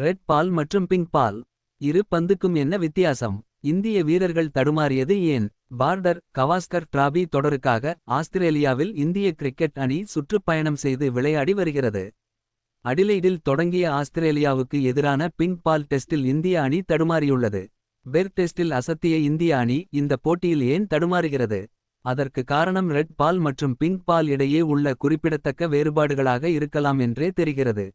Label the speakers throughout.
Speaker 1: Red பால் மற்றும் pink ball. இரு பந்துக்கும் என்ன வித்தியாசம்? இந்திய வீரர்கள் தடுமாறியது ஏன்? பார்டர் கவாஸ்கர் டிராபி தொடருக்காக ஆஸ்திரேலியாவில் இந்திய கிரிக்கெட் அணி சுற்றுப்பயணம் செய்து விளையாடி வருகிறது. அடிலைடில் தொடங்கிய ஆஸ்திரேலியாவுக்கு எதிரான பிங்க் பால் டெஸ்டில் இந்திய அணி தடுமாறியுள்ளது. பெர் டெஸ்டில் அசத்திய இந்திய அணி இந்த போட்டியில் ஏன் தடுமாறுகிறது? அதற்கு காரணம் ரெட் பால் மற்றும் பிங்க் பால் இடையே உள்ள குறிப்பிடத்தக்க வேறுபாடுகளாக இருக்கலாம் என்றே தெரிகிறது.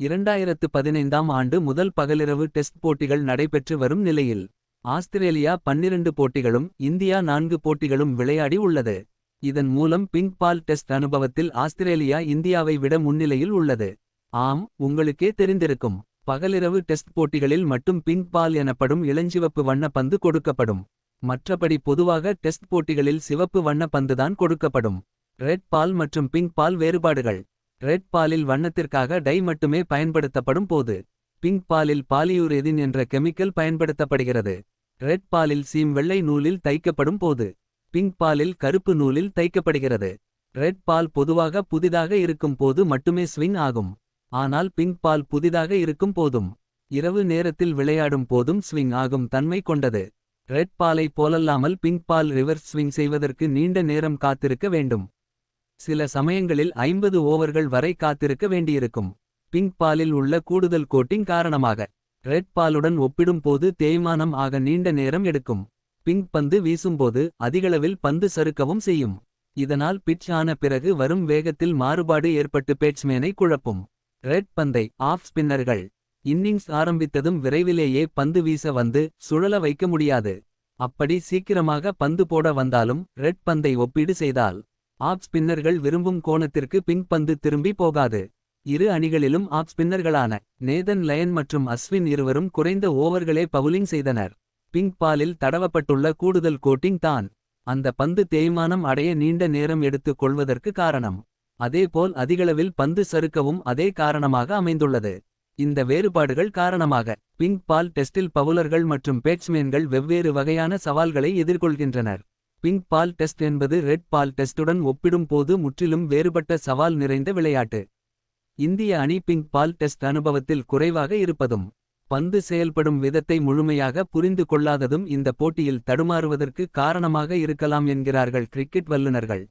Speaker 1: இரண்டாயிரத்து பதினைந்தாம் ஆண்டு முதல் பகலிரவு டெஸ்ட் போட்டிகள் நடைபெற்று வரும் நிலையில் ஆஸ்திரேலியா பன்னிரண்டு போட்டிகளும் இந்தியா நான்கு போட்டிகளும் விளையாடி உள்ளது. இதன் மூலம் பிங்க் பால் டெஸ்ட் அனுபவத்தில் ஆஸ்திரேலியா இந்தியாவை விட முன்னிலையில் உள்ளது. ஆம் உங்களுக்கே தெரிந்திருக்கும். பகலிரவு டெஸ்ட் போட்டிகளில் மட்டும் பிங்க் பால் எனப்படும் இளஞ்சிவப்பு வண்ண பந்து கொடுக்கப்படும். மற்றபடி பொதுவாக டெஸ்ட் போட்டிகளில் சிவப்பு வண்ண பந்துதான் கொடுக்கப்படும். ரெட் பால் மற்றும் பிங்க் பால் வேறுபாடுகள். ரெட் பாலில் வண்ணத்திற்காக டை மட்டுமே பயன்படுத்தப்படும் போது பிங்க் பாலில் பாலியூரேதின் என்ற கெமிக்கல் பயன்படுத்தப்படுகிறது. ரெட் பாலில் சீம் வெள்ளை நூலில் தைக்கப்படும் போது பிங்க் பாலில் கருப்பு நூலில் தைக்கப்படுகிறது. ரெட் பால் பொதுவாக புதிதாக இருக்கும் போது மட்டுமே ஸ்விங் ஆகும். ஆனால் பிங்க் பால் புதிதாக இருக்கும் போதும் இரவு நேரத்தில் விளையாடும் போதும் ஸ்விங் ஆகும் தன்மை கொண்டது. ரெட் பாலை போலல்லாமல் பிங்க் பால் ரிவர்ஸ் ஸ்விங் செய்வதற்கு நீண்ட நேரம் காத்திருக்க வேண்டும். சில சமயங்களில் ஐம்பது ஓவர்கள் வரை காத்திருக்க வேண்டியிருக்கும். பிங்க் பாலில் உள்ள கூடுதல் கோட்டிங் காரணமாக ரெட் பாலுடன் ஒப்பிடும்போது தேய்மானம் ஆக நீண்ட நேரம் எடுக்கும். பிங்க் பந்து வீசும்போது அதிகளவில் பந்து சறுக்கவும் செய்யும். இதனால் பிட்ச் ஆன பிறகு வரும் வேகத்தில் மாறுபாடு ஏற்பட்டு பேட்ஸ்மேனை குழப்பும். ரெட் பந்தை ஆஃப் ஸ்பின்னர்கள் இன்னிங்ஸ் ஆரம்பித்ததும் விரைவிலேயே பந்து வீச வந்து சுழல வைக்க முடியாது. அப்படி சீக்கிரமாக பந்து போட வந்தாலும் ரெட் பந்தை ஒப்பீடு செய்தால் ஆப் ஸ்பின்னர்கள் விரும்பும் கோணத்திற்கு பிங்க் பந்து திரும்பி போகாது. இரு அணிகளிலும் ஆப் ஸ்பின்னர்களான நேதன் லயன் மற்றும் அஸ்வின் இருவரும் குறைந்த ஓவர்களே பவுலிங் செய்தனர். பிங்க் பாலில் தடவப்பட்டுள்ள கூடுதல் கோட்டிங் தான் அந்த பந்து தேய்மானம் அடைய நீண்ட நேரம் எடுத்துக் கொள்வதற்கு காரணம். அதேபோல் அதிகளவில் பந்து சறுக்கவும் அதே காரணமாக அமைந்துள்ளது. இந்த வேறுபாடுகள் காரணமாக பிங்க் பால் டெஸ்டில் பவுலர்கள் மற்றும் பேட்ஸ்மேன்கள் வெவ்வேறு வகையான சவால்களை எதிர்கொள்கின்றனர். பிங்க் பால் டெஸ்ட் என்பது ரெட் பால் டெஸ்டுடன் ஒப்பிடும்போது முற்றிலும் வேறுபட்ட சவால் நிறைந்த விளையாட்டு. இந்திய அணி பிங்க் பால் டெஸ்ட் அனுபவத்தில் குறைவாக இருப்பதும் பந்து செயல்படும் விதத்தை முழுமையாக புரிந்து கொள்ளாததும் இந்த போட்டியில் தடுமாறுவதற்கு காரணமாக இருக்கலாம் என்கிறார்கள் கிரிக்கெட் வல்லுநர்கள்.